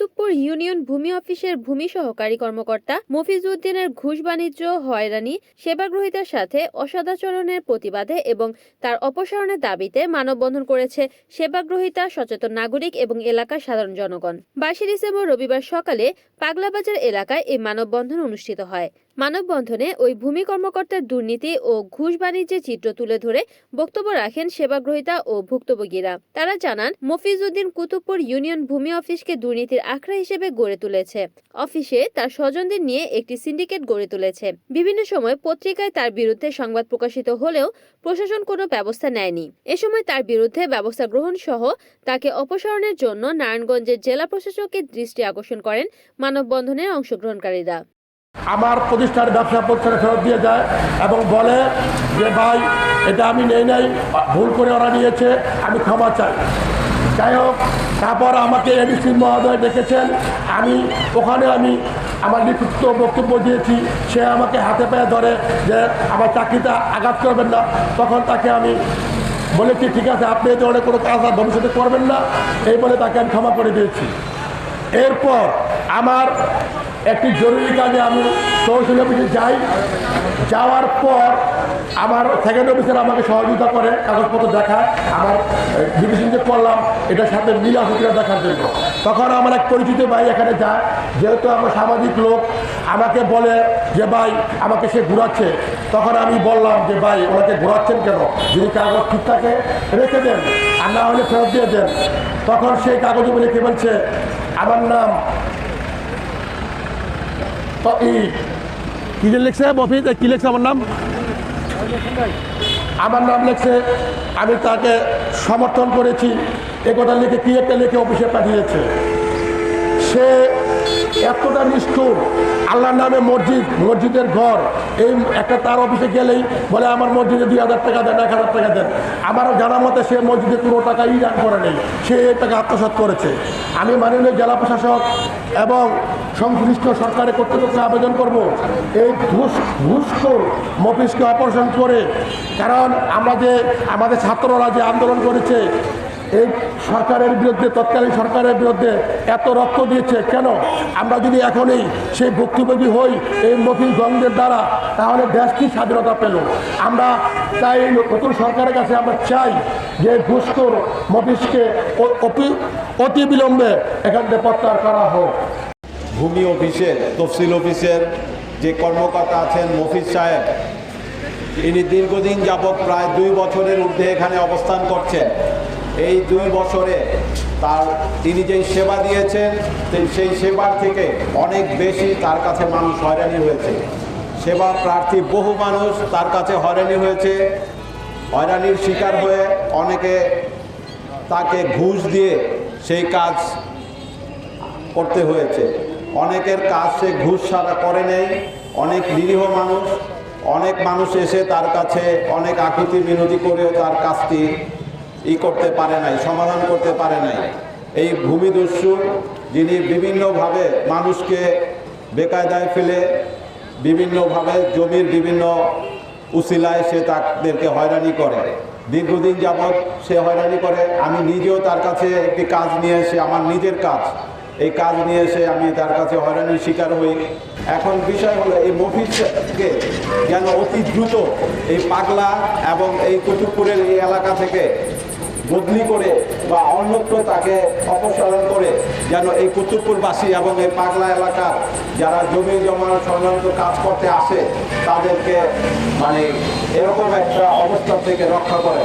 Kutubpur union ভূমি অফিসের ভূমি সহকারী কর্মকর্তা মফিজ উদ্দিনের ঘুষ বাণিজ্য হয়রানি, সেবাগ্রহীতার সাথে অসদাচরণের প্রতিবাদে এবং তার অপসারণের দাবিতে মানববন্ধন করেছে সেবাগ্রহীতা, সচেতন নাগরিক এবং এলাকার সাধারণ জনগণ। বাইশে ডিসেম্বর রবিবার সকালে পাগলাবাজার এলাকায় এই মানববন্ধন অনুষ্ঠিত হয়। মানববন্ধনে ওই ভূমি কর্মকর্তার দুর্নীতি ও ঘুষ বাণিজ্যের চিত্র তুলে ধরে বক্তব্য রাখেন সেবাগ্রহীতা ও ভুক্তভোগীরা। তারা জানান মফিজউদ্দিন কুতুবপুর ইউনিয়ন ভূমি অফিসকে দুর্নীতির আখড়া হিসেবে গড়ে তুলেছে। অফিসে তার স্বজনদের নিয়ে একটি সিন্ডিকেট গড়ে তুলেছে। বিভিন্ন সময় পত্রিকায় তার বিরুদ্ধে সংবাদ প্রকাশিত হলেও প্রশাসন কোনো ব্যবস্থা নেয়নি। এ সময় তার বিরুদ্ধে ব্যবস্থা গ্রহণ সহ তাকে অপসারণের জন্য নারায়ণগঞ্জের জেলা প্রশাসকের দৃষ্টি আকর্ষণ করেন মানববন্ধনের অংশগ্রহণকারীরা। আমার প্রতিষ্ঠানের ব্যবসা প্রতিষ্ঠানে ফেরত দিয়ে যায় এবং বলে যে, ভাই, এটা আমি নেই, নাই, ভুল করে ওরা নিয়েছে, আমি ক্ষমা চাই। যাই হোক, তারপর আমাকে এডিসি মহোদয় ডেকেছেন। আমি, ওখানে আমি আমার লিখিত বক্তব্য দিয়েছি। সে আমাকে হাতে পায়ে ধরে যে আমার চাকরিটা আঘাত করবেন না। তখন তাকে আমি বলেছি, ঠিক আছে, আপনি এই ধরনের কোনো কাজ আর ভবিষ্যতে করবেন না। এই বলে তাকে আমি ক্ষমা করে দিয়েছি। এরপর আমার একটি জরুরি কাজে আমি তহসিল অফিসে যাই। যাওয়ার পর আমার সেকেন্ড অফিসার আমাকে সহযোগিতা করে, কাগজপত্র দেখায়। আমার ডিভিশন যে করলাম, এটার সাথে মিল আছে দেখার জন্য। তখন আমার এক পরিচিত ভাই এখানে যায়। যেহেতু আমার সামাজিক লোক, আমাকে বলে যে, ভাই, আমাকে সে ঘুরাচ্ছে। তখন আমি বললাম যে, ভাই, ওনাকে ঘোরাচ্ছেন কেন? যদি কাগজ ঠিক থাকে, রেখে দেন। আর না হলে ফেরত দিয়ে দেন। তখন সেই কাগজে বলে কে বলছে আমার নাম। কি লিখছে বফি কি লিখছে আমার নাম? আমার নাম লিখছে আমি তাকে সমর্থন করেছি। এ কথা লিখে কি একটা লিখে অফিসে পাঠিয়েছে। সে এতটা নিষ্ঠুর। আল্লাহর নামে মসজিদ, মসজিদের ঘর। এই একটা তার অফিসে গেলেই বলে, আমার মসজিদে দুই হাজার টাকা দেন, এক হাজার টাকা দেন। আমারও জানা মতে সে মসজিদে কোনো টাকা ইরান করে নেই। সে এই টাকা আত্মসাৎ করেছে। আমি মাননীয় জেলা প্রশাসক এবং সংশ্লিষ্ট সরকারের কর্তৃপক্ষে আবেদন করব এই ঘুষ, ঘুষখোর মফিসকে অপারেশন করে। কারণ আমরা যে, আমাদের ছাত্ররা যে আন্দোলন করেছে এই সরকারের বিরুদ্ধে, তৎকালীন সরকারের বিরুদ্ধে এত রক্ত দিয়েছে, কেন? আমরা যদি এখনই সেই ভুক্তভোগী হই, এই মফিজ গঙ্গের দ্বারা, তাহলে দেশ কি স্বাধীনতা পেল? আমরা তাই নতুন সরকারের কাছে আমরা চাই যে ঘুষখোর মফিজকে অতি বিলম্বে এখান থেকে প্রত্যাহার করা হোক। ভূমি অফিসের, তফসিল অফিসের যে কর্মকর্তা আছেন মফিজ সাহেব, ইনি দীর্ঘদিন যাবৎ প্রায় দুই বছরের ঊর্ধ্বে এখানে অবস্থান করছেন। এই দুই বছরে তার, তিনি যেই সেবা দিয়েছেন, সেই সেবার থেকে অনেক বেশি তার কাছে মানুষ হয়রানি হয়েছে। সেবা প্রার্থী বহু মানুষ তার কাছে হয়রানি হয়েছে। হয়রানির শিকার হয়ে অনেকে তাকে ঘুষ দিয়ে সেই কাজ করতে হয়েছে। অনেকের কাজ সে ঘুষ ছাড়া করে নেই। অনেক নিরীহ মানুষ, অনেক মানুষ এসে তার কাছে অনেক আকুতি মিনতি করেও তার কাজটি ই করতে পারে নাই, সমাধান করতে পারে নাই। এই ভূমিদস্যু যিনি বিভিন্নভাবে মানুষকে বেকায়দায় ফেলে, বিভিন্নভাবে জমির বিভিন্ন উসিলায় সে তাদেরকে হয়রানি করে। দীর্ঘদিন যাবৎ সে হয়রানি করে। আমি নিজেও তার কাছে একটি কাজ নিয়ে এসে, আমার নিজের কাজ, এই কাজ নিয়ে এসে আমি তার কাছে হয়রানির শিকার হই। এখন বিষয় হলো, এই মফিজকে যেন অতি দ্রুত এই পাগলা এবং এই কুতুবপুরের এই এলাকা থেকে বদলি করে বা অন্যত্র তাকে অপসারণ করে, যেন এই কুতুবপুরবাসী এবং এই পাগলা এলাকার যারা জমি জমা সংক্রান্ত কাজ করতে আসে, তাদেরকে মানে এরকম একটা অবস্থা থেকে রক্ষা করে।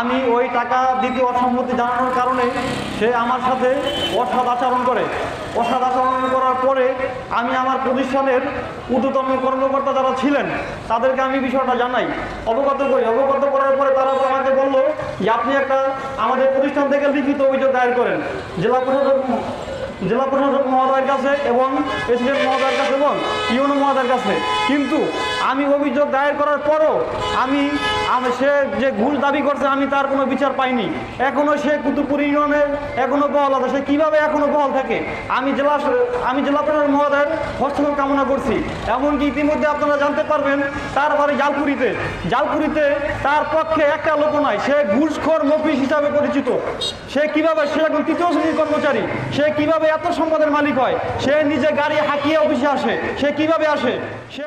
আমি ওই টাকা দিতে অসম্মতি জানানোর কারণে সে আমার সাথে অসৎ আচরণ করে। অসৎ আচরণ করার পরে আমি আমার প্রতিষ্ঠানের ঊর্ধ্বতম কর্মকর্তা যারা ছিলেন, তাদেরকে আমি বিষয়টা জানাই। অবগত করি। অবগত করার পরে তারা আমাকে বলল যে, আপনি একটা আমাদের প্রতিষ্ঠান থেকে লিখিত অভিযোগ দায়ের করেন। জেলা প্রশাসক জেলা প্রশাসক মহোদয়ের কাছে এবং প্রেসিডেন্ট মহোদয়ের কাছে এবং ইউনো মহোদয়ের কাছে। কিন্তু আমি অভিযোগ দায়ের করার পরও আমি সে যে ঘুষ দাবি করছে, আমি তার কোনো বিচার পাইনি। এখনও সে কুতুবপুর ইউনিয়নের এখনও বহাল আছে। সে কীভাবে এখনও বহাল থাকে? আমি জেলা আমি জেলা প্রশাসক মহোদয়ের হস্তক্ষেপ কামনা করছি। এমনকি ইতিমধ্যে আপনারা জানতে পারবেন, তার বাড়ি জালপুরিতে জালপুরিতে তার পক্ষে একটা লোক নয় সে ঘুষখোর মফিস হিসাবে পরিচিত। সে কীভাবে, সে একজন তৃতীয় শ্রেণির কর্মচারী। সে কীভাবে এত সম্পদের মালিক হয়? সে নিজে গাড়ি হাঁকিয়ে অফিসে আসে। সে কীভাবে আসে? সে